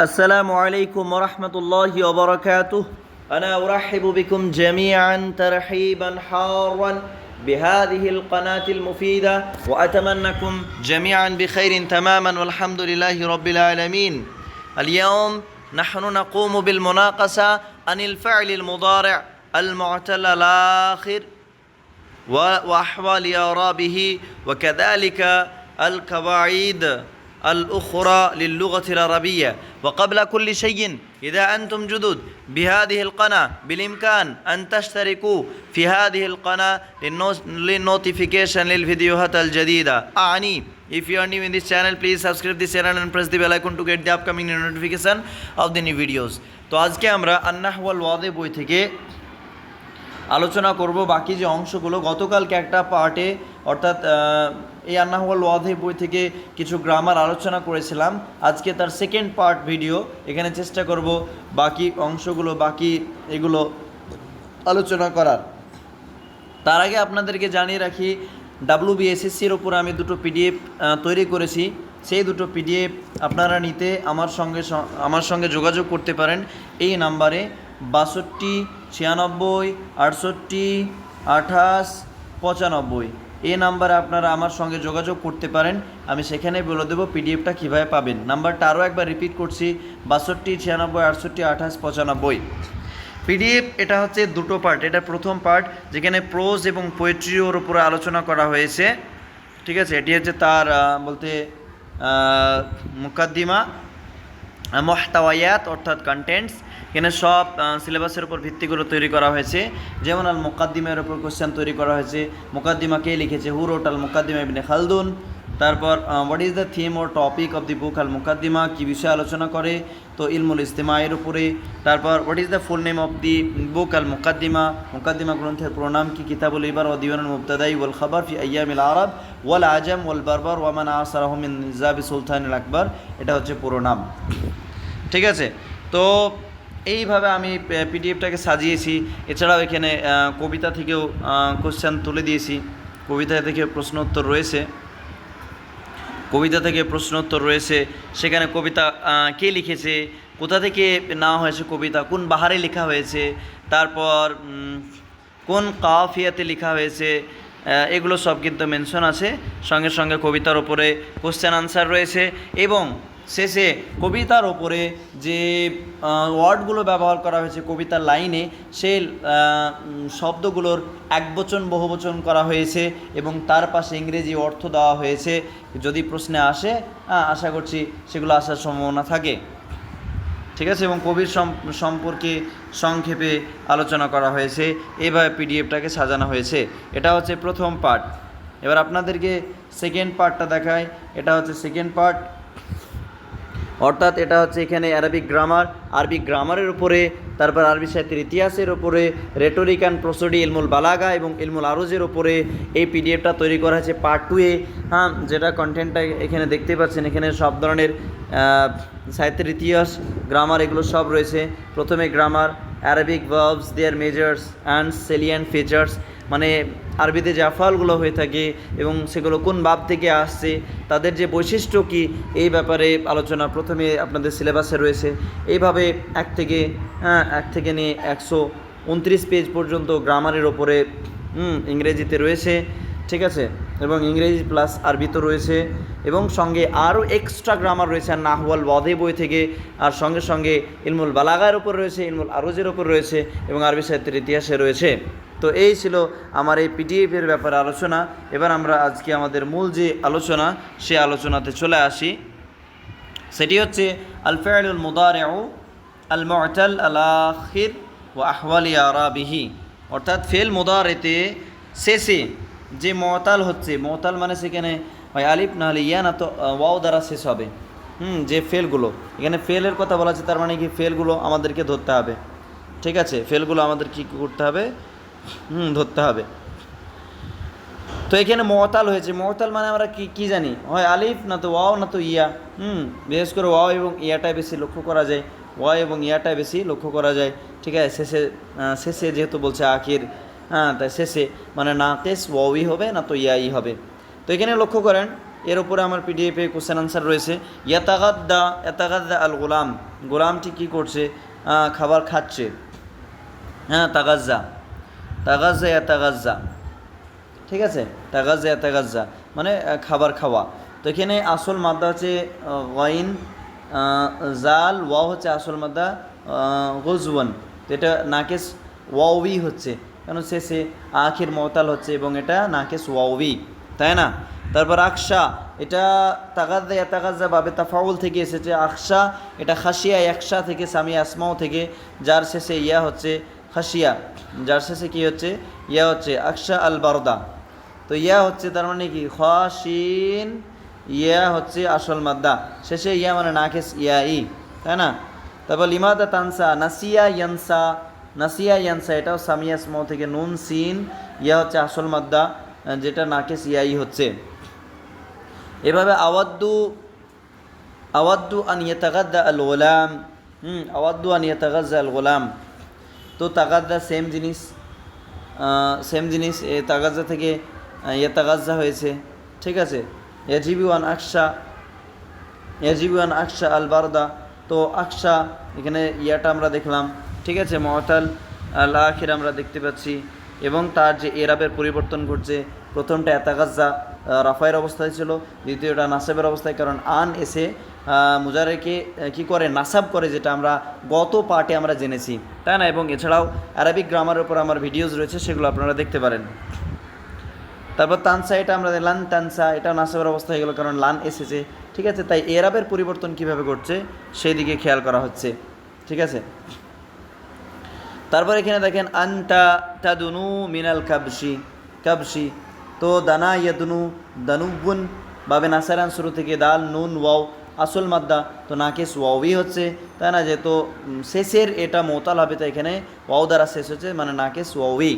السلام عليكم ورحمة الله وبركاته. أنا أرحب بكم جميعا ترحيبا حارا بهذه القناة المفيدة وأتمنىكم جميعا بخير تماما والحمد لله رب العالمين. اليوم نحن نقوم بالمناقشة عن الفعل المضارع المعتل الآخر وأحوال إعرابه وكذلك القواعد. الأخرى للغة العربية وقبل كل شيء إذا أنتم جدد بهذه القناة بالإمكان أن تشتركوا في هذه القناة للنو- للنوتيفيكيشن للفيديوهات الجديدة أعني If you are new in this channel, please subscribe this channel and press the bell icon to get the upcoming notification of the new videos. তো আজকে আমরা আন্নাহওয়াল ওয়াদে বই থেকে আলোচনা করব বাকি যে অংশগুলো গতকালকে একটা পার্টে অর্থাৎ আহ, এই আন্নাহওয়াল ওয়াদে বই থেকে কিছু গ্রামার আলোচনা করেছিলাম। আজকে তার সেকেন্ড পার্ট ভিডিও এখানে চেষ্টা করব বাকি অংশগুলো, বাকি এগুলো আলোচনা করার। তার আগে আপনাদেরকে জানিয়ে রাখি ডাব্লু বিএসএসসির ওপর আমি দুটো পিডিএফ তৈরি করেছি। সেই দুটো পিডিএফ আপনারা নিতে আমার সঙ্গে আমার সঙ্গে যোগাযোগ করতে পারেন। এই নাম্বারে বাষট্টি ছিয়ানব্বই, আটষট্টি, আঠাশ, পঁচানব্বই। এই নাম্বারে আপনারা আমার সঙ্গে যোগাযোগ করতে পারেন। আমি সেখানে বলে দেবো পিডিএফটা কীভাবে পাবেন। নাম্বারটা আরও একবার রিপিট করছি, বাষট্টি, ছিয়ানব্বই, আটষট্টি, আঠাশ, পঁচানব্বই। পিডিএফ, এটা হচ্ছে দুটো পার্ট এটা প্রথম পার্ট যেখানে প্রোজ এবং পোয়েট্রিওর উপরে আলোচনা করা হয়েছে। ঠিক আছে? এটি হচ্ছে তার বলতে মুকাদ্দিমা। মহতাওয়ায়াত, অর্থাৎ কন্টেন্টস এখানে সব সিলেবাসের উপর ভিত্তি করে তৈরি করা হয়েছে। যেমন আল মোকাদ্দিমের উপর কোশ্চেন তৈরি করা হয়েছে। মোকাদ্দিমা কে লিখেছে? Who wrote Al Muqaddimah Ibn Khaldun? তারপর what is the theme or topic of the book Al Muqaddimah? কী বিষয়ে আলোচনা করে? তো ইলমুল ইস্তেমায়ের উপরে। তারপর what is the full name of the book Al Muqaddimah? Muqaddimah গ্রন্থের প্রণাম কি? কিতাবুল ইবার ও দিওয়ানুল মুবতাদাই ওয়াল খাবার ফি আইয়ামিল আরব ওয়াল আজম ওয়াল বারবার ওয়ামান আসারাহমিন নিজাবি সুলতানুল আকবর। এটা হচ্ছে পুরো নাম। ঠিক আছে? তো এইভাবে আমি পিডিএফটাকে সাজিয়েছি। এছাড়াও এখানে কবিতা থেকেও কোশ্চেন তুলে দিয়েছি। কবিতা থেকে প্রশ্ন উত্তর রয়েছে। কবিতা থেকে প্রশ্ন উত্তর রয়েছে। সেখানে কবিতা কে লিখেছে? কোথা থেকে নেওয়া হয়েছে কবিতা? কোন বাহারে লেখা হয়েছে? তারপর কোন কাফিয়াতে লেখা হয়েছে? এগুলো সব কিন্তু মেনশন আছে। সঙ্গে সঙ্গে কবিতার ওপরে কোশ্চেন আনসার রয়েছে। এবং শেষে কবিতার ওপরে যে ওয়ার্ডগুলো ব্যবহার করা হয়েছে কবিতার লাইনে সেই শব্দগুলোর একবচন, বহুবচন করা হয়েছে এবং তার পাশে ইংরেজি অর্থ দেওয়া হয়েছে। যদি প্রশ্নে আসে আশা করছি সেগুলো আসার সম্ভাবনা থাকে। ঠিক আছে? এবং কবির সম্পর্কে সংক্ষেপে আলোচনা করা হয়েছে। এভাবে পিডিএফটাকে সাজানো হয়েছে। এটা হচ্ছে প্রথম পার্ট এবার আপনাদেরকে সেকেন্ড পার্টটা দেখায় এটা হচ্ছে সেকেন্ড পার্ট অর্থাৎ এটা হচ্ছে এখানে অ্যারাবিক গ্রামার আরবি গ্রামারের উপরে, তারপর আরবি সাহিত্যের ইতিহাসের উপরে রেটোরিক অ্যান্ড প্রসোডি ইলমুল বালাগা এবং ইলমুল আরুজের উপরে এই পিডিএফটা তৈরি করা হয়েছে পার্ট টুয়ে হ্যাঁ যেটা কন্টেন্টটা এখানে দেখতে পাচ্ছেন, এখানে সব ধরনের সাহিত্যের ইতিহাস গ্রামার এগুলো সব রয়েছে। প্রথমে grammar Arabic verbs their measures and salient features মানে আরবিতে যে আফালগুলো হয়ে থাকে এবং সেগুলো কোন বাপ থেকে আসছে, তাদের যে বৈশিষ্ট্য কি, এই ব্যাপারে আলোচনা প্রথমে আপনাদের সিলেবাসে রয়েছে। এইভাবে এক থেকে হ্যাঁ এক থেকে নিয়ে একশো উনত্রিশ পেজ পর্যন্ত গ্রামারের ওপরে ইংরেজিতে রয়েছে। ঠিক আছে? এবং ইংরেজি প্লাস আরবি তো রয়েছে। এবং সঙ্গে আরও এক্সট্রা গ্রামার রয়েছে, আর নাহওয়াল ওয়াদে বই থেকে, আর সঙ্গে সঙ্গে ইলমুল বালাগার ওপর রয়েছে, ইলমুল আরুজের ওপর রয়েছে, এবং আরবি সাহিত্যের ইতিহাসে রয়েছে। তো এই ছিল আমার এই পিডিএফের ব্যাপারে আলোচনা। এবার আমরা আজকে আমাদের মূল যে আলোচনা, সে আলোচনাতে চলে আসি। সেটি হচ্ছে, আল ফেয়ালুল মুদারেউ, আল মুআতাল আল আখির ও আহওয়ালি আরাবিহি। অর্থাৎ ফেল মুদারেতে শেষে যে মতাল হচ্ছে, মতাল মানে সেখানে হয় আলিফ না হলে ইয়া না তো ওয়াও দ্বারা শেষ হবে। হুম, যে ফেলগুলো। এখানে ফেলের কথা বলা আছে, তার মানে কি ফেলগুলো আমাদেরকে ধরতে হবে। ঠিক আছে? ফেলগুলো আমাদের কী করতে হবে? হুম, ধরতে হবে। তো এখানে মহতাল হয়েছে। মহতাল মানে আমরা কি কি জানি? হয় আলিফ না তো ওয়াও না তো ইয়া। হুম, বিশেষ করে ওয়াও এবং ইয়াটাই বেশি লক্ষ্য করা যায়। ওয়া এবং ইয়াটাই বেশি লক্ষ্য করা যায়। ঠিক আছে? শেষে শেষে যেহেতু বলছে আখির হ্যাঁ তাই শেষে মানে না কেস ওয়াওই হবে, না তো ইয়াই হবে। তো এখানে লক্ষ্য করেন, এর উপরে আমার পিডিএফে কোশ্চেন আনসার রয়েছে। ইয়াতাগাদ্দা ইয়াতাগাদ্দা আল গোলাম গোলামটি কী করছে? খাবার খাচ্ছে। হ্যাঁ তাগাজ্জা। তাগাজ্জা, ইয়াতাগাজ্জা। ঠিক আছে? তাগাজ্জা, ইয়াতাগাজ্জা। মানে খাবার খাওয়া। তো এখানে আসল মাদ্দা হচ্ছে ওয়াইন জাল, ওয়াও হচ্ছে আসল মাদ্দা গজওয়ান। তো এটা নাকেস ওয়াউই হচ্ছে। কেন শেষে আখির মতাল হচ্ছে এবং এটা নাকেস ওয়াউই তাই না? তারপর আকশা এটা তাগাজ্জা ইয়াতাগাজ্জা বাবে তাফাউল থেকে এসেছে। আকশা এটা খাসিয়া একশা থেকে সামিয়া আসমাও থেকে, যার শেষে ইয়া হচ্ছে খাসিয়া যার শেষে কি হচ্ছে? ইয়া হচ্ছে আকশা আল বারদা তো ইয়া হচ্ছে তার মানে কি? খাসিন ইয়া হচ্ছে আসল মাদ্দা। শেষে ইয়া মানে নাকেস ইয়া ই তাই না? তারপর লিমাদা তানসা, নাসিয়া ইয়ানসা নাসিয়া ইয়ানসা, এটাও সামিয়া স্ম থেকে নুন, সিন, ইয়া হচ্ছে আসল মাদ্দা যেটা নাকেস ইয়াই হচ্ছে। এভাবে আওয়াদ্দু আওয়াদ্দু আন ইয়াতাগাদ্দা আল গোলাম, হুম, আওয়াদ্দু আন ইয়াতাগাজ্জা আল গোলাম। তো তাগাদ্দা সেম জিনিস সেম জিনিস, এ তাগাজ্জা থেকে ইয়াতাগাজ্জা হয়েছে, ঠিক আছে? ইয়াজিবি ওয়ান আকশা, ইয়াজিবি ওয়ান আকশা আল বারদা। তো আকশা, এখানে ইয়াটা আমরা দেখলাম। ঠিক আছে মহতাল আল আখির আমরা দেখতে পাচ্ছি। এবং তার যে এরাবের পরিবর্তন ঘটছে, প্রথমটা এতাগাজ্জা রাফায়ের অবস্থায় ছিল, দ্বিতীয়টা নাসাবের অবস্থায়, কারণ আন এসে মুজারেকে কি করে? নাসাব করে, যেটা আমরা গত পার্টে আমরা জেনেছি। তাই না? এবং এছাড়াও অ্যারাবিক গ্রামারের উপর আমার ভিডিওস রয়েছে, সেগুলো আপনারা দেখতে পারেন। তারপর তানসা, এটা আমরা লান তানসা, এটা নাসাবের অবস্থা হয়ে গেল, কারণ লান এসেছে, ঠিক আছে? তাই এরাবের পরিবর্তন কীভাবে ঘটছে, সেই দিকে খেয়াল করা হচ্ছে, ঠিক আছে? তারপর এখানে দেখেন আনটা তাদুনু মিনাল কাবশি। কাবশি তো দানা ইয়াদুনু দানুবুন বাবে নাসারান শুরু থেকে দাল নুন ওয়াও আসল মাদ্দা তো নাকেস ওয়াওই হচ্ছে। তাই না যেহেতু উম, শেষের এটা মোতাল হবে তো এখানে ওয়াও দ্বারা শেষ হচ্ছে মানে নাকেস ওয়াওই।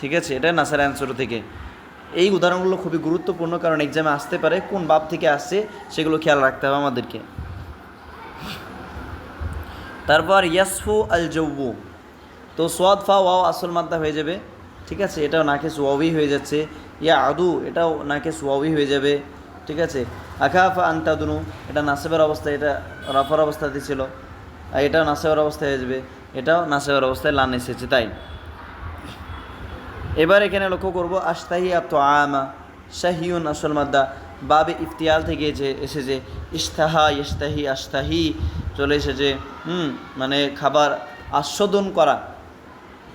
ঠিক আছে? এটা নাসারান শুরু থেকে। এই উদাহরণগুলো খুবই গুরুত্বপূর্ণ কারণ এক্সামে আসতে পারে কোন বাপ থেকে আসছে সেগুলো খেয়াল রাখতে হবে আমাদেরকে। তারপর ইয়াসফু আল জৌবু তো সোয়াদ ফা, ওয়াও আসল মাদ্দা হয়ে যাবে। ঠিক আছে? এটাও নাকে সোয়াবি হয়ে যাচ্ছে। ইয়া আদু, এটাও নাকে সোয়াবি হয়ে যাবে। ঠিক আছে? আখাফা আন্তাদুনু, এটা নাসেবের অবস্থা, এটা রাফার অবস্থাতে ছিল। আর এটাও নাসেবের অবস্থায় হয়ে যাবে। এটাও নাসেবের অবস্থায় লান এসেছে, তাই। এবার এখানে লক্ষ্য করব আস্তাহি আত আমা শাহিউন আসল মাদ্দা। বাবে ইফতিয়াল থেকে যে এসেছে ইস্তাহা ইস্তাহি আস্তাহি চলে এসেছে, হুম মানে খাবার আস্বাদন করা।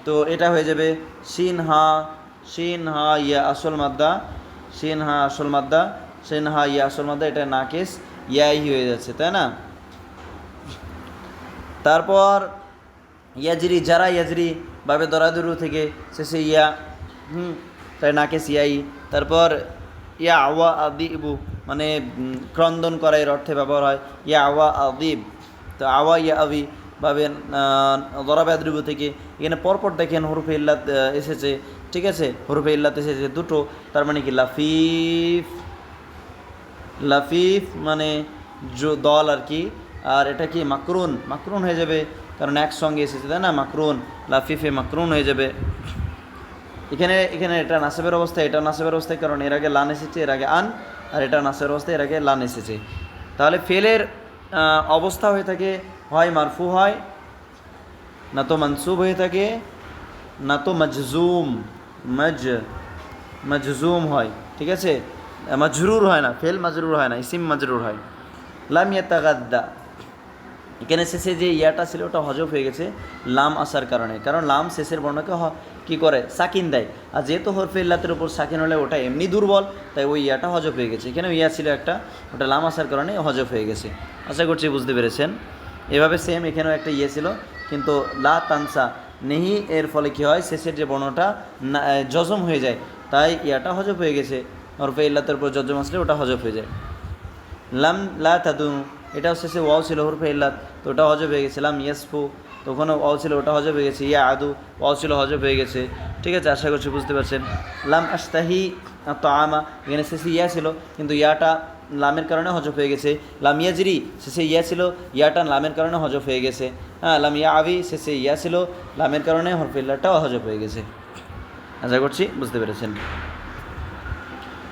তো এটা হয়ে যাবে শিন হা হা ইয়া আসল মাদ্দা শিন হা আসল মাদ্দা শিন হা ইয়া আসল মাদ্দা, এটা নাকেস, ইয়াই হয়ে যাচ্ছে, তাই না? তারপর ইয়াজরি, যারা ইয়াজরি, বাবে দরাদুরু থেকে শেষে ইয়া, হুম, তাই নাকেস, ইয়াই। তারপর ইয়া আওয়া আদিবু মানে ক্রন্দন করা এর অর্থে ব্যবহার হয়। ইয়া আওয়া আদিব, তো আওয়া ইয়া আবি ভাবে দরাবাদ্রিবু থেকে। এখানে পরপর দেখেন হরফে ইল্লাত এসেছে। ঠিক আছে? হরফে ইল্লাত এসেছে দুটো। তার মানে কি? লাফিফ লাফিফ মানে দল আর কি। আর এটা কি? মাকরুন। মাকরুন হয়ে যাবে। কারণ একসঙ্গে এসেছে, তাই না? মাকরুন। লাফিফে মাকরুন হয়ে যাবে। এখানে এখানে এটা নাসেবের অবস্থা, এটা নাসেবের অবস্থায়, কারণ এর আগে লান এসেছে, এর আগে আন, আর এটা নাসেবের অবস্থায়, এর আগে লান এসেছে। তাহলে ফেলের অবস্থা হয়ে থাকে হয়, মারফু হয়, না তো মনসুব হয়ে থাকে, না তো মজজুম, মজ, মজজুম হয়, ঠিক আছে? মজরুর হয় না, ফেল মজরুর হয় না, ইসিম মজরুর হয়। লাম ইয়াতাগাদ্দা। এখানে শেষে যে ইয়াটা ছিল, ওটা হজব হয়ে গেছে, লাম আসার কারণে। কারণ লাম শেষের বর্ণকে কি করে? সাকিন দেয়। আর যেহেতু হরফে ইল্লাতের উপর সাকিন হলে ওটা এমনি দুর্বল, তাই ওই ইয়াটা হজব হয়ে গেছে। এখানে ইয়া ছিল একটা, ওটা লাম আসার কারণে হজব হয়ে গেছে। আশা করছি বুঝতে পেরেছেন। এভাবে সেম এখানেও একটা ইয়ে ছিল, কিন্তু লা তানসা, নেহি এর ফলে কী হয়? শেষের যে বর্ণটা জজম হয়ে যায়। তাই ইয়াটা হজব হয়ে গেছে। হরফে ইল্লাতের উপর জজম আসলে ওটা হজব হয়ে যায়। লাম, লা তাদু এটাও শেষে ওয়াও ছিল হরফে ইল্লাত, তো ওটা হজব হয়ে গেছে। লাম ইয়াসফু, তো ওখানে ওয়াও ছিল, ওটা হজব হয়ে গেছে। ইয়া আদু, ওয়াও ছিল, হজব হয়ে গেছে। ঠিক আছে, আশা করছি বুঝতে পারছেন। লাম আস্তাহি তো আমা এখানে শেষে ইয়া ছিল, কিন্তু ইয়াটা লামের কারণে হজব হয়ে গেছে। লামিয়া জিরি শেষে ইয়া ছিল ইয়াটা লামের কারণে হজব হয়ে গেছে। হ্যাঁ লামিয়া আবি শেষে ইয়া ছিল লামের কারণে হরফে ইল্লাটাও হজব হয়ে গেছে। আশা করছি বুঝতে পেরেছেন।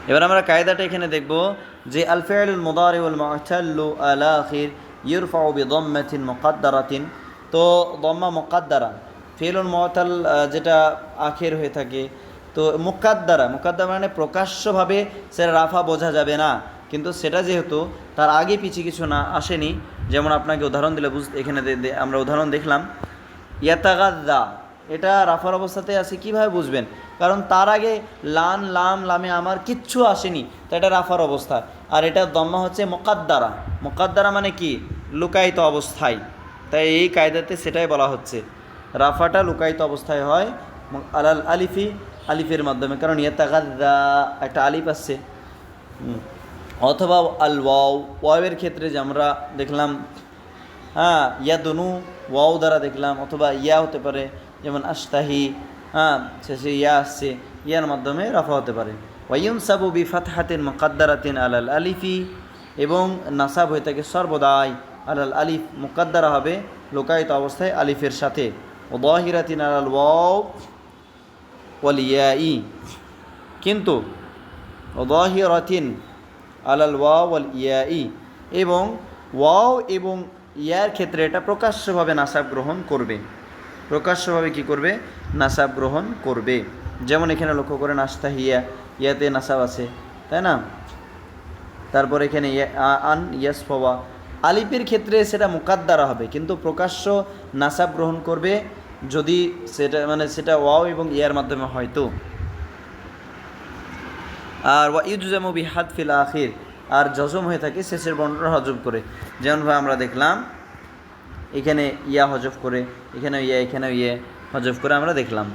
এবার আমরা কায়দাটা এখানে দেখব যে আলফেল মুদারি ওয়াল মুআতাল্লু আল আখির ইরফাউ বিদম্মাতিন মুকাদ্দারাতিন। তো দম্মা মুকাদ্দারা ফিআলুল মুআতাল আহ, যেটা আখের হয়ে থাকে। তো মুকাদ্দারা মুকাদ্দারা মানে প্রকাশ্যভাবে সেটা রাফা বোঝা যাবে না। কিন্তু সেটা যেহেতু তার আগে পিছিয়ে কিছু না আসেনি, যেমন আপনাকে উদাহরণ দিলে বুঝ এখানে আমরা উদাহরণ দেখলাম। ইয়াতাগাদ্দা এটা রাফার অবস্থাতে আছে, কীভাবে বুঝবেন? কারণ তার আগে লান, লাম, লামে, আমার কিচ্ছু আসেনি, তো এটা রাফার অবস্থা। আর এটা দম্মা হচ্ছে মোকাদ্দারা। মোকাদ্দারা মানে কি? লুকায়িত অবস্থায়। তাই এই কায়দাতে সেটাই বলা হচ্ছে। রাফাটা লুকায়িত অবস্থায় হয় আলাল আলিফি, আলিফের মাধ্যমে। কারণ ইয়াতাগাদ্দা একটা আলিফ আসছে। অথবা আল ওয়াও, ওয়াওয়ের ক্ষেত্রে যে আমরা দেখলাম হ্যাঁ ইয়া দনু ওয়াও দ্বারা দেখলাম, অথবা ইয়া হতে পারে, যেমন আস্তাহি হ্যাঁ শেষে ইয়া আসছে, ইয়ার মাধ্যমে রাফা হতে পারে। ওয়াইম সাবু বি ফাতহাতিন মুকাদ্দারাতিন আলাল আলিফি, এবং নাসাব হয়ে থাকে সর্বদাই আলাল আলিফ, মুকাদ্দারা হবে লোকায়িত অবস্থায় আলিফের সাথে। ও দহিরাতিন আলাল ওয়াও ওয়াল ইয়াই। কিন্তু ওদাহিরাতিন আলাল ওয়াও ওয়াল ইয়াই। এবং ওয়াও এবং ইয়ার ক্ষেত্রে এটা প্রকাশ্যভাবে নাসাব গ্রহণ করবে। প্রকাশ্যভাবে কি করবে? নাসাব গ্রহণ করবে। যেমন এখানে লক্ষ্য করেন আস্তা হিয়া, ইয়াতে নাসাব আছে, তাই না? তারপর এখানে ইয়া- আন, ইয়াস ফওয়া আলিফের ক্ষেত্রে সেটা মুকাদ্দারা হবে, কিন্তু প্রকাশ্য নাসাব গ্রহণ করবে যদি সেটা মানে সেটা ওয়াও এবং ইয়ার মাধ্যমে হয়তো আর ওয়া ইউজামু বি হাত ফিল আখির। আর জজম হয়ে থাকে শেষের বর্ণটা হজব করে। যেমনভাবে আমরা দেখলাম, এখানে ইয়া হজব করে এখানে ইয়া এখানে ইয়ে হজব করে আমরা দেখলাম।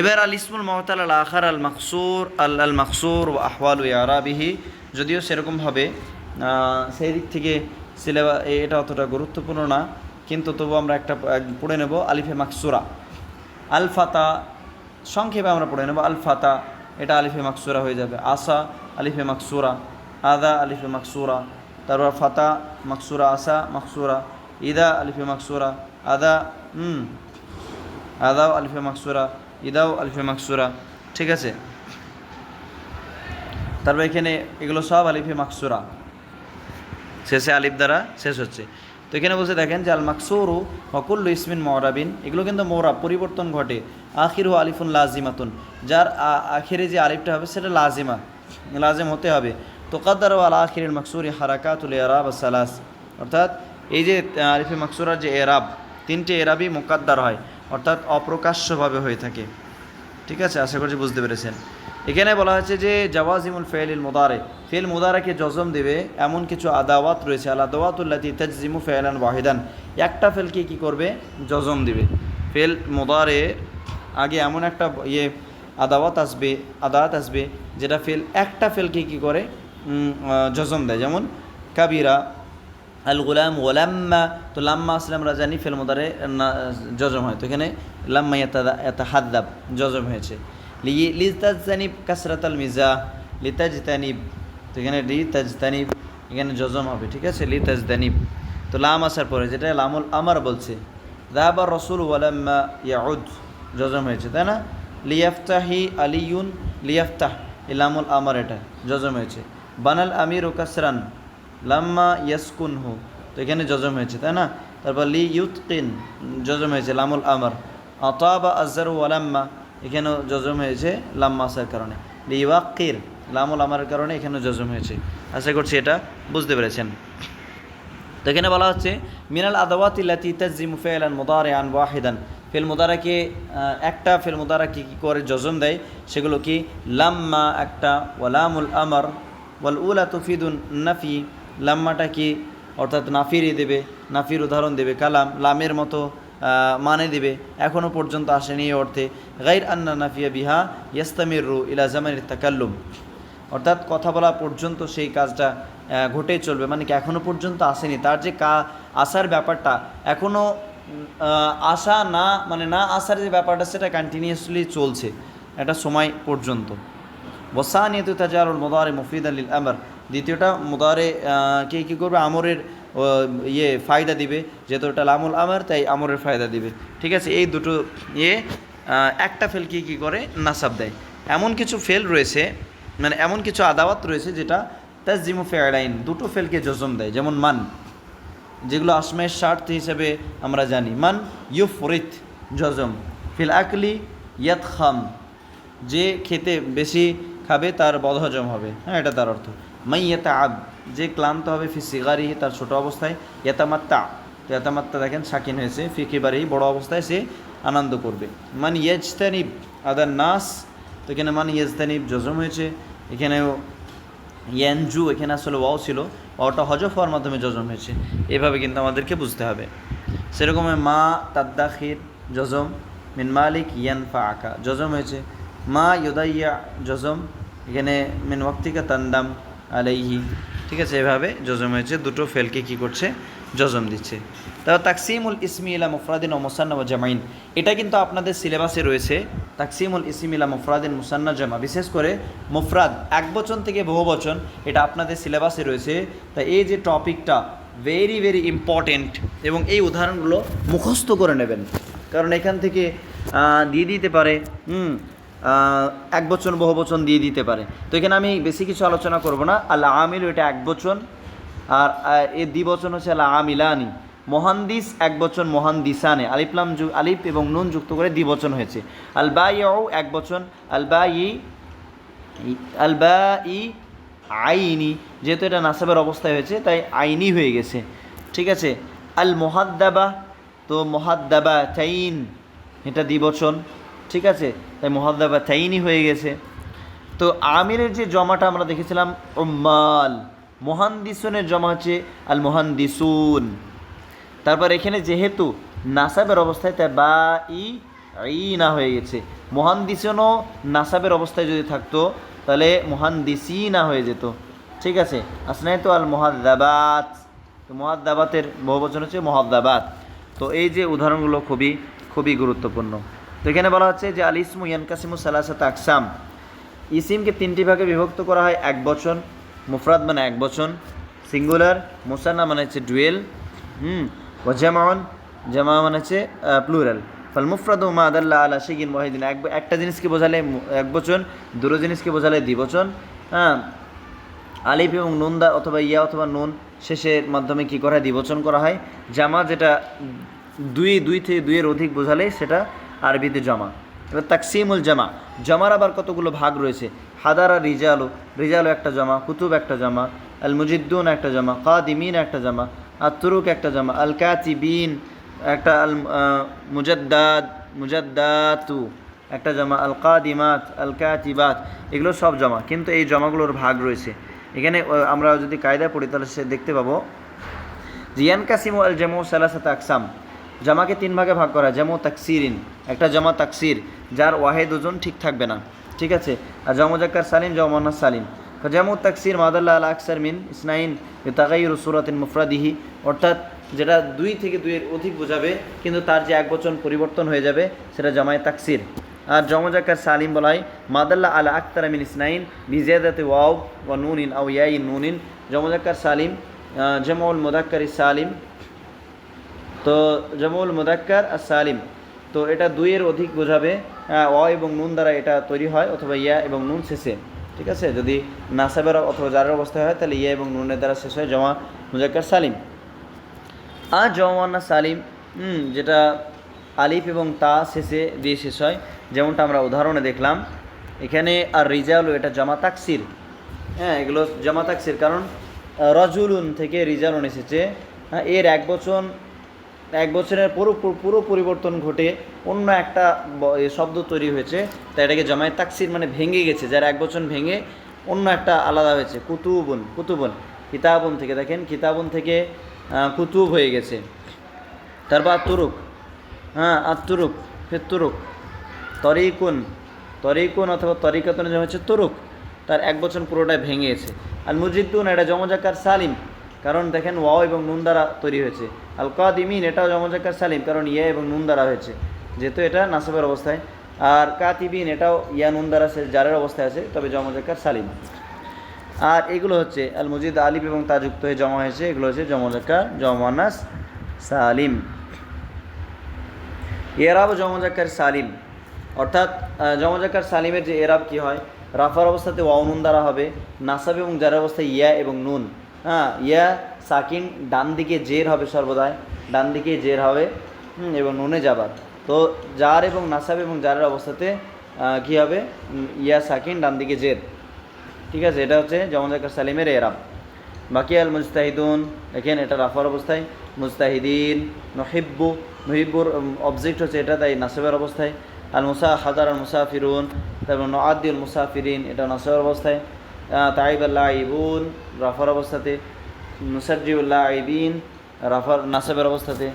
এবার আল ইসমুল মহতাল আল আখার আল মাকসুর, আল আল মাকসুর ও আহওয়াল ও আরাবিহি যদিও সেরকমভাবে সেই দিক থেকে সিলেবা এটা অতটা গুরুত্বপূর্ণ না। কিন্তু তবু আমরা একটা পড়ে নেব আলিফে মাকসুরা। আল ফাতা সংক্ষেপে আমরা পড়ে নেব আল ফাতা এটা আলিফে মাকসুরা হয়ে যাবে। আসা, আলিফে মাকসুরা, আদা, আলিফে মাকসুরা, তারপর ফাতা, মাকসুরা, আসা, মাকসুরা, ইদা, আলিফে মাকসুরা, আদা, হুম, আদাও, আলিফে মাকসুরা, ইদাও, আলিফে মাকসুরা, ঠিক আছে? তারপর এখানে এগুলো সব আলিফে মাকসুরা। শেষে আলিফ দ্বারা শেষ হচ্ছে। তো এখানে বসে দেখেন যে আল মাকসুরু হকুল্লু ইসমিন মরাবিন, এগুলো কিন্তু মোরা পরিবর্তন ঘটে। আখির ও আলিফুন লাজিমাতুন, যার আখিরে যে আলিফটা হবে সেটা লাজিমা, লাজিম হতে হবে। তো কাদ্দার আল আখির মাকসুরি হারাকাতুল এরাব সালাস, অর্থাৎ এই যে আলিফে মাকসুরার যে এরাব, তিনটে এরাবই মোকাদ্দার হয়, অর্থাৎ অপ্রকাশ্যভাবে হয়ে থাকে। ঠিক আছে? আশা করছি বুঝতে পেরেছেন। এখানে বলা হয়েছে যে জাওয়াজিমুল ফেলিল মুদারে ফেল মুদারাকে জজম দেবে এমন কিছু আদাওয়াত রয়েছে। আল আদাওয়াতুল্লাতি তাজিমু ফেলান ওয়াহিদান, একটা ফেলকে কি করবে? জজম দিবে। ফেল মুদারে আগে এমন একটা ইয়ে আদাওয়াত আসবে আদাওয়াত আসবে যেটা ফেল একটা ফেলকে কি করে? জজম দেয়। যেমন কাবিরা, আল গুলাম ওলাম্মা তো লাম্মা আসলে আমরা জানি ফেল মোদারে জজম হয়। তো এখানে লাম্মা এত হাদ্দাব জজম হয়েছে। লি লিতাজতানিব কাসরাত আল মিজা লিতাজতানিব তো এখানে লিতাজতানিব এখানে জজম হবে, ঠিক আছে? লিতাজতানিব তো লাম আসার পরে যেটা লামুল আমার বলছে দাবার রসুল ওয়ালাম্মা ইয়াউদ জজম হয়েছে, তাই না? লিয়াফতাহি আলিউন লিয়াফতাহ ইলামুল আমার এটা জজম হয়েছে। বানাল আমির ও কাসরান লাম্মা ইয়াসকুন হু তো এখানে জজম হয়েছে, তাই না? তারপর লি ইউতকিন জজম হয়েছে লামুল আমার। আতাবা আজর ওয়ালাম্মা এখানেও জজম হয়েছে লাম্মা আসার কারণে। লি ওয়াক্কির লামুল আমারের কারণে এখানে জজম হয়েছে। আশা করছি এটা বুঝতে পেরেছেন। তো এখানে বলা হচ্ছে, মিনাল আদাওয়াত ইল্লাতি তাজিমু ফেলান মুদারে আন ওয়াহিদান। ফেল মুদারাকে একটা ফেল মুদারাকে কী করে জজম দেয়? সেগুলো কি? লাম্মা একটা ওয়ালামুল আমর, ওয়াল উলা তুফিদুন নাফি। লাম্মাটা কি অর্থাৎ নাফিরই দেবে, নাফির উদাহরণ দেবে কালাম, লামের মতো মানে দেবে। এখনও পর্যন্ত আসেনি এই অর্থে। গাইর আন্না নাফিয়া বিহা ইয়াস্তামির রু ইলা জামানির তাকাল্লুম। অর্থাৎ কথা বলা পর্যন্ত সেই কাজটা ঘটেই চলবে। মানে কি এখনও পর্যন্ত আসেনি? তার যে কা, আসার ব্যাপারটা এখনও আসা না মানে না আসার যে ব্যাপারটা, সেটা কন্টিনিউয়াসলি চলছে একটা সময় পর্যন্ত। বসা নিয়ে বসানিয়ত তাজারুল মোদারে মুফিদ আলিল আমার। দ্বিতীয়টা, মোদারে কে কী করবে? আমরের ইয়ে ফায়দা দিবে যেহেতু ওটা লামুল আমার, তাই আমরের ফায়দা দিবে। ঠিক আছে, এই দুটো ইয়ে একটা ফেলকে কী করে? নাসাব দেয়। এমন কিছু ফেল রয়েছে মানে এমন কিছু আদাওয়াত রয়েছে, যেটা তাজিমু ফেয়ারাইন দুটো ফেলকে জজম দেয়। যেমন মান, যেগুলো আসমায়ের স্বার্থ হিসেবে আমরা জানি। মান ইউফরিত, জজম। ফিল আকলি ইয়াত খাম যে খেতে বেশি খাবে, তার বদহজম হবে। হ্যাঁ এটা তার অর্থ। মাই ইয়াতা আব যে ক্লান্ত হবে ফি সিগারি তার ছোট অবস্থায়, ইয়াতামাত্তা তো ইয়াতামাত্তা দেখেন সাকিন হয়েছে, ফি কিবারেই বড় অবস্থায় সে আনন্দ করবে। মান ইয়াজতানিব আদার নাস, তো এখানে মান ইয়াজতানিব জজম হয়েছে, এখানেও ইয়ানজু, এখানে আসলে ওয়াও ছিল ওটা হজফ হওয়ার মাধ্যমে জজম হয়েছে। এভাবে কিন্তু আমাদেরকে বুঝতে হবে। সেরকম মা তাদ্দাখির জজম, মিন মালিক ইয়ান ফা আকা জজম হয়েছে। মা ইয়োদাইয়া জজম, এখানে মিন ওয়াক্তিকা তান্দাম আলাইহি। ঠিক আছে, এভাবে জজম হয়েছে। দুটো ফেলকে কি করছে? জজম দিচ্ছে। তারপর তাকসিমুল ইসমি ইলা মুফরাদিন ও মুসান্না ও জামাইন। এটা কিন্তু আপনাদের সিলেবাসে রয়েছে। তাকসিমুল ইসমি ইলা মুফরাদিন, মুসান্না, জামা। বিশেষ করে মুফরাদ এক বচন থেকে বহু বচন, এটা আপনাদের সিলেবাসে রয়েছে। তা এই যে টপিকটা ভেরি ভেরি ইম্পর্টেন্ট এবং এই উদাহরণগুলো মুখস্থ করে নেবেন। কারণ এখান থেকে দিয়ে দিতে পারে। হুম এক বচন, বহু বচন দিয়ে দিতে পারে। তো এখানে আমি বেশি কিছু আলোচনা করব না। আল্লাহ আমিল এটা এক বচন। আর এর দ্বিবচন হচ্ছে আল্লাহ আমিলানি মহান্দিস, এক বচন মহান্দিসানে। আলিফলাম যু আলিফ এবং নুন যুক্ত করে দ্বিবচন হয়েছে। আলবাই এক বচন। আলবাই আলবা ই আইনি। যেহেতু এটা নাসাবের অবস্থায় হয়েছে, তাই আইনি হয়ে গেছে। ঠিক আছে? আল মোহাদ্দাবা তো মোহাদ্দাবা চাইন এটা দ্বিবচন ঠিক আছে? তাই মোহাদ্দাবা তাইনি হয়ে গেছে। তো আমিরের যে জমাটা আমরা দেখেছিলাম, উম্মাল মোহান্দিসনের জমা হচ্ছে আল মোহান্দিসুন তারপর এখানে যেহেতু নাসাবের অবস্থায় তাই বা ই না হয়ে গেছে মহান্দিসনও নাসাবের অবস্থায় যদি থাকতো, তাহলে মহান্দিসি না হয়ে যেত। ঠিক আছে? আসনাই তো আল মহাদ্দাবাত তো মহাদ্দাবাতের বহুবচন হচ্ছে মহাদ্দাবাত। তো এই যে উদাহরণগুলো খুবই খুবই গুরুত্বপূর্ণ। তো এখানে বলা হচ্ছে যে আল ইসমু ইয়ানকাসিমু সালাসাত আকসাম। ইসিমকে তিনটি ভাগে বিভক্ত করা হয়, এক বচন, মুফরাদ মানে এক বচন, সিঙ্গুলার, মুসান্না মানে হচ্ছে ডুয়েল, হুম ও জামাউন, জামা মানে হচ্ছে প্লুরাল। ফল মুফরাদ মা আদাল্লাহ আলা শিগিন ওয়াহিদিন। এক একটা জিনিসকে বোঝালে এক বচন, দুটো জিনিসকে বোঝালে দ্বিবচন হ্যাঁ আলিফ এবং নুন দা, অথবা ইয়া অথবা নুন শেষের মাধ্যমে কি করা হয়? দ্বিবচন করা হয়। জামা যেটা দুই দুই থেকে দুইয়ের অধিক বোঝালে সেটা আরবিতে জমা। এবার তাকসিমুল জামা। জামার আবার কতগুলো ভাগ রয়েছে? হাদারা রিজালু। রিজালু একটা জামা, কুতুব একটা জামা আল মুজিদ্দুন একটা জামা, কাদিমিন একটা জামা আর তুরুক একটা জামা আল কাতিবিন একটা আল মুজাদ্দাদ, মুজাদ্দাতু একটা জামা আল কাদিমাত আল কাতিবাত এগুলো সব জমা। কিন্তু এই জমাগুলোর ভাগ রয়েছে। এখানে আমরা যদি কায়দা পড়ি, তাহলে সে দেখতে পাবো জিয়ান কাসিম আল জামু সালাসাত আকসাম। জামাকে তিন ভাগে ভাগ করা যেমন তাকসিরিন। একটা জামা তাকসির, যার ওয়াহেদ ওজন ঠিক থাকবে না। ঠিক আছে? আর জামুজাক্কার সালিম জামান্না সালিম। জামু তাকসির মাদাল্লাহ আল আকসার মিন ইসনাইন তাগাইর সুরাতিন মুফরাদিহি। অর্থাৎ যেটা দুই থেকে দুইয়ের অধিক বোঝাবে, কিন্তু তার যে এক বচন পরিবর্তন হয়ে যাবে, সেটা জামায় তাকসির। আর জমজাকার সালিম বলা হয়, মাদাল্লা আলা আক্তার মিন ইসনাইন বিজিয়াদাতে ওয়াও ওয়া নুনিন আউ ইয়াইন নুনিন। জমজাকার সালিম জামাউল মুদাক্কার সালিম তো জামুল মুদাক্কার আর সালিম তো এটা দুইয়ের অধিক বোঝাবে অ এবং নুন দ্বারা এটা তৈরি হয় অথবা ইয়া এবং নুন শেষে। ঠিক আছে? যদি নাসাবের অথবা জারের অবস্থায় হয়, তাহলে ইয়া এবং নুনের দ্বারা শেষ হয় জমা মুজাক্কার সালিম। আর জমান্না সালিম যেটা আলিফ এবং তা শেষে দিয়ে শেষ হয়। যেমনটা আমরা উদাহরণে দেখলাম। এখানে আর রিজালু এটা জামা তাকসির। হ্যাঁ এগুলো জামা তাকসির। কারণ রজুলুন থেকে রিজালুন এসেছে। হ্যাঁ এর এক বচন এক বছরের পুরো পুরো- পুরো পরিবর্তন ঘটে, অন্য একটা শব্দ তৈরি হয়েছে তাই এটাকে জামায় তাকসির মানে ভেঙে গেছে, যার এক বছর ভেঙে অন্য একটা আলাদা হয়েছে, কুতুবুন কুতুবন, কিতাবুন থেকে। দেখেন, কিতাবন থেকে কুতুব হয়ে গেছে। তারপর তুরুক হ্যাঁ আত্মরুক ফের তুরুক তরিকুন তরিকুন অথবা তরিকাতুন যেমন হচ্ছে তুরুক, তার এক বছর পুরোটাই ভেঙে গেছে। আর মুজিদ্দুন এটা জমজাকার সালিম, কারণ দেখেন ওয়াও এবং নুন দ্বারা তৈরি হয়েছে। আল কাদিমিন এটাও জমজাকার সালিম, কারণ ইয়া এবং নুন দ্বারা হয়েছে, যেহেতু এটা নাসবের অবস্থায়। আর কাতিবিন, এটাও ইয়া নুন দ্বারা জারের অবস্থায় আছে, তবে জমজাকার সালিম। আর এগুলো হচ্ছে আল মুজিদ আলিফ এবং তাযুক্ত হয়ে জমা হয়েছে, এগুলো হচ্ছে জমজাকার জমানাস সালিম। এরাব জমজাকার সালিম। অর্থাৎ জমজাকার সালিমের যে এরাব কি হয়? রাফার অবস্থাতে ওয়াও নুন দ্বারা হবে, নাসাব এবং জারের অবস্থায় ইয়া এবং নুন। হ্যাঁ ইয়া সাকিন ডান দিকে জের হবে সর্বদাই, ডান দিকে জের হবে এবং নুনে যাবার তো জার এবং নাসাব এবং জারের অবস্থাতে কি হবে? ইয়া সাকিন ডান দিকে জের। ঠিক আছে, এটা হচ্ছে জমজাকার সালিমের এরাব বাকি আল মুস্তাহিদুন দেখেন এটা রাফার অবস্থায়। মুস্তাহিদিন নহিব্বু, নহিব্বুর অবজেক্ট হচ্ছে এটা, তাই নাসেবের অবস্থায়। আল মুসা হাদার আল মুসাফিরুন, তারপর নআদ্দিউল মুসাফিরিন, এটা নাসেবের অবস্থায়। তাইব আল্লাহ ইবুন রাফার অবস্থাতে। মুসাজ্জিউল্লাহ আইবিন রাফার নাসেবের অবস্থাতে।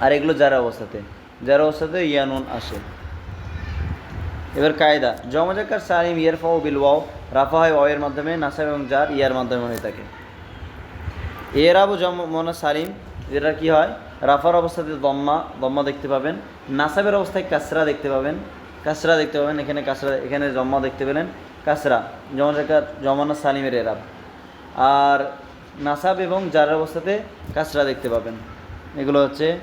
আর এগুলো যারা অবস্থাতে? যারা অবস্থাতে ইয়ানুন আসে। এবার কায়দা জমজাকার সালিম ইয়ারফা ও বিল ওয়াও, রাফা হয় ওয়ের মাধ্যমে, নাসাব এবং জার ইয়ার মাধ্যমে হয়ে থাকে। এরাবু জম মনা সালিম যেটা কি হয়? রাফার অবস্থাতে দম্মা দম্মা দেখতে পাবেন। নাসাবের অবস্থায় কাসরা দেখতে পাবেন। কাসরা দেখতে পাবেন, এখানে কাসরা, এখানে জম্মা দেখতে পেলেন। কাসরা জমজাকার জমানা সালিমের এরাব। আর নাসাব এবং জারের অবস্থাতে কাসরা দেখতে পাবেন। এগুলো হচ্ছে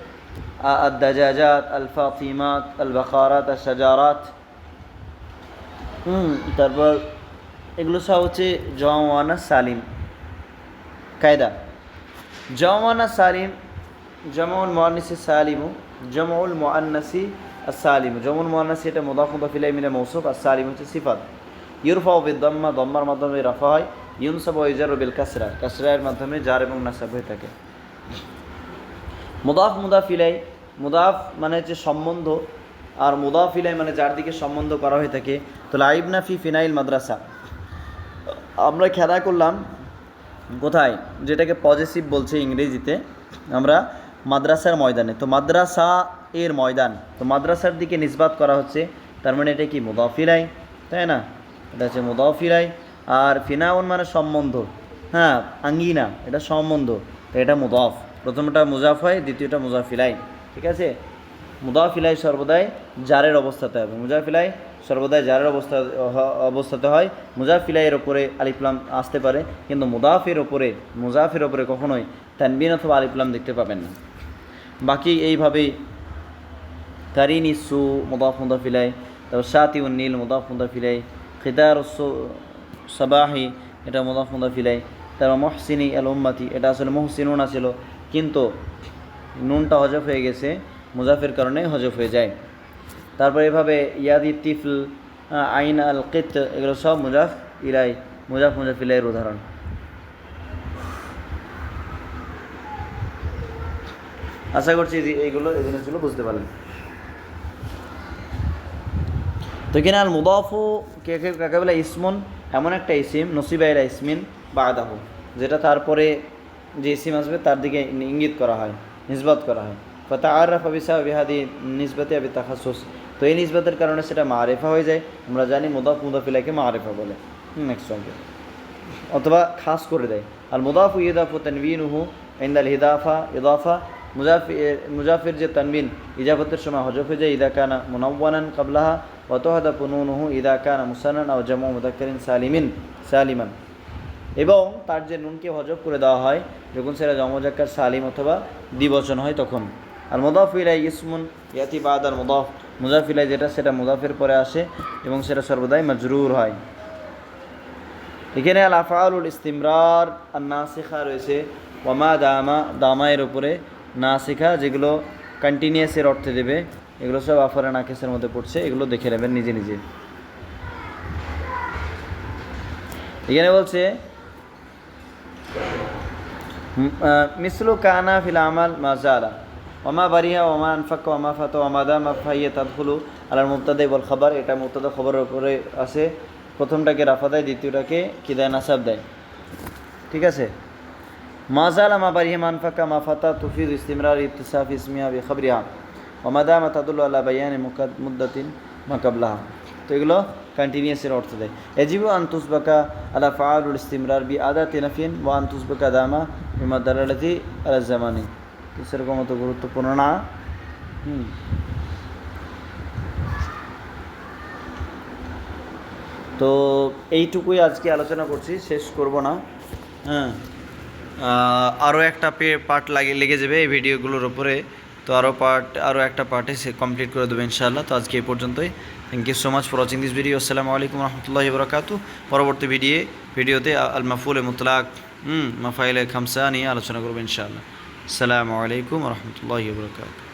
আদাজাজাত আল ফাতিমাত আল বাকারাত আল সাজারাত হুম, তারপর এগুলো সব হচ্ছে জওয়ানা সালিম। কায়দা। জওয়ানা সালিম, জমাউল মোয়ান্নিসি সালিমু, জমাউল মোয়ান্নাসি সালিম জমুল মোয়ান্নাসি এটা মুদাফ মুদাফিলাই মিলে মৌসুফ, আর সালিম হচ্ছে সিফাত। ইউরফা বিদ্দম্মা, দম্মার মাধ্যমে রাফা হয়। ইউনসাব ও ইজার বিল কাসরা, কাসরায়ের মাধ্যমে জার এবং নাসাব হয়ে থাকে। মুদাফ মুদাফিলাই মুদাফ মানে হচ্ছে সম্বন্ধ, আর মুদাফিলাই মানে যার দিকে সম্বন্ধ করা হয়ে থাকে। তো লাইবনা ফি ফিনাইল মাদ্রাসা। আমরা খেলা করলাম কোথায়? যেটাকে পজিটিভ বলছে ইংরেজিতে, আমরা মাদ্রাসার ময়দানে। তো মাদ্রাসা এর ময়দান, তো মাদ্রাসার দিকে নিসবাত করা হচ্ছে, তার মানে এটা কি মুদাফিলাই তাই না? এটা হচ্ছে মুদাফিলাই আর ফিনাউন মানে সম্বন্ধ। হ্যাঁ আঙ্গিনা, এটা সম্বন্ধ। এটা মুদাফ। প্রথমটা মুজাফ হয়, দ্বিতীয়টা মুজাফিলাই। ঠিক আছে? মুদাফিলাই সর্বদাই জারের অবস্থাতে হবে। মুজাফিলাই সর্বদাই জারের অবস্থা অবস্থাতে হয়। মুজাফিলাইয়ের ওপরে আলিফলাম আসতে পারে, কিন্তু মুদাফের ওপরে, মুজাফের ওপরে কখনোই তানবিন অথবা আলিফলাম দেখতে পাবেন না। বাকি এইভাবেই কারিন ইসু, মুদাফ মুদাফিলাই, তারপর সাতি নীল, মুদাফ মুদাফিলাই খিতার সাবাহি, এটা মুদাফ মুদাফিলাই তারপর মহসিনি আল উম্মাতি, এটা আসলে মহসিনুন ছিল কিন্তু নুনটা হজফ হয়ে গেছে, মুজাফের কারণে হজফ হয়ে যায়। তারপর এভাবে ইয়াদি, তিফল আইন, আল কিত, এগুলো সব মুজাফ ইলাই মুজাফ মুজাফ ইলাইয়ের উদাহরণ। আশা করছি এইগুলো, এই জিনিসগুলো বুঝতে পারলেন। তো এখানে আল মুদাফু কে, কাকে বলে? ইসমন। এমন একটা ইসিম নসিবাইরা ইসমিন বা আদাহ যেটা তারপরে যে ইসিম আসবে তার দিকে ইঙ্গিত করা হয়, নিসবত করা হয়। ফতা আর রাফা বিহাদি নিসবতে আবি তাখাসুস। তো এই নিসবতের কারণে সেটা মারেফা হয়ে যায়। আমরা জানি মুদাফ মুদাফিলাকে মারেফা বলে। নেক্সট অঙ্কে অথবা খাস করে দেয়। আর মুদাফু ইদাফু তানবিনুহু ইন্দাল হিদাফা ইদাফা। মুজাফি মুজাফির যে তানবিন, ইজাফতের সময় হজফ হয়ে যায়, ইদা কানা কাবলাহা। অতহাদা পুনুনুহু ইদা কানা মুসানান আও জামু মুদাক্কারিন সালিমিন, সালিমান। এবং তার যে নুনকে হজব করে দেওয়া হয়, যখন সেটা জমজাক্কার সালিম অথবা দ্বিবচন হয় তখন। আর মুদাফ ইলাই ইসমুন ইয়াতি বাদ আর মুদাফ মুজাফ ইলাই যেটা, সেটা মুদাফের পরে আসে এবং সেটা সর্বদাই মজরুর হয়। এখানে আল আফআলুল ইস্তিমরার আর নাসিখা রয়েছে ওয়ামা দামা দামায়ের উপরে নাসিখা যেগুলো কন্টিনিউসের অর্থে দেবে। এগুলো সব আফারে নাকেসের মধ্যে পড়ছে, এগুলো দেখে নেবেন নিজে নিজে। এখানে বলছে মিসলু কানা ফিল আমাল মাজালা। ওমা বারিহা ওমা আনফাক ওমা ফাত, ওমা দা মাফাইয়া তাদখুলু আলার মুক্তাদে বল খাবার। এটা মুক্তাদা খবরের উপরে আছে। প্রথমটাকে রাফা দেয়, দ্বিতীয়টাকে কি দেয়? নাসাব দেয়। ঠিক আছে? মাজাল মা বারিহা মানফাকা মা ফাতা তুফিদ ইস্তিমরার ইতিসাফ ইসমিয়া বি খবরিহা ওমা দা মাতাদুল্লা আল্লাহ বাইয়ান মুদ্দাতিন মাকাবলাহা তো এগুলো কন্টিনিউসের অর্থ দেয়। এজিবু আন্তুসবাকা আলা ফাআলুল ইস্তিমরার বি আদা তিনাফিন ওয়া আন্তুসবাকা দামা বিমা দালালাতি আলা জামানি। তো সেরকম অত গুরুত্বপূর্ণ না। হুম। তো এইটুকুই আজকে আলোচনা করছি, শেষ করব না। হ্যাঁ। আরও একটা পে পার্ট লাগে লেগে যাবে এই ভিডিওগুলোর ওপরে তো আরও পার্ট আরও একটা পার্টে সে কমপ্লিট করে দেবে ইনশাআল্লাহ। তো আজকে এই পর্যন্তই। Thank you so much for watching this video আসসালামু আলাইকুম রহমতুল্লাহ বরাকাতু। পরবর্তী ভিডিও ভিডিওতে আল মাফুল মুতলাক মাফাইল খামসা নিয়ে আলোচনা করব ইনশাআল্লাহ। আসসালামু আলাইকুম রহমতুল্লাহ বরকাতু।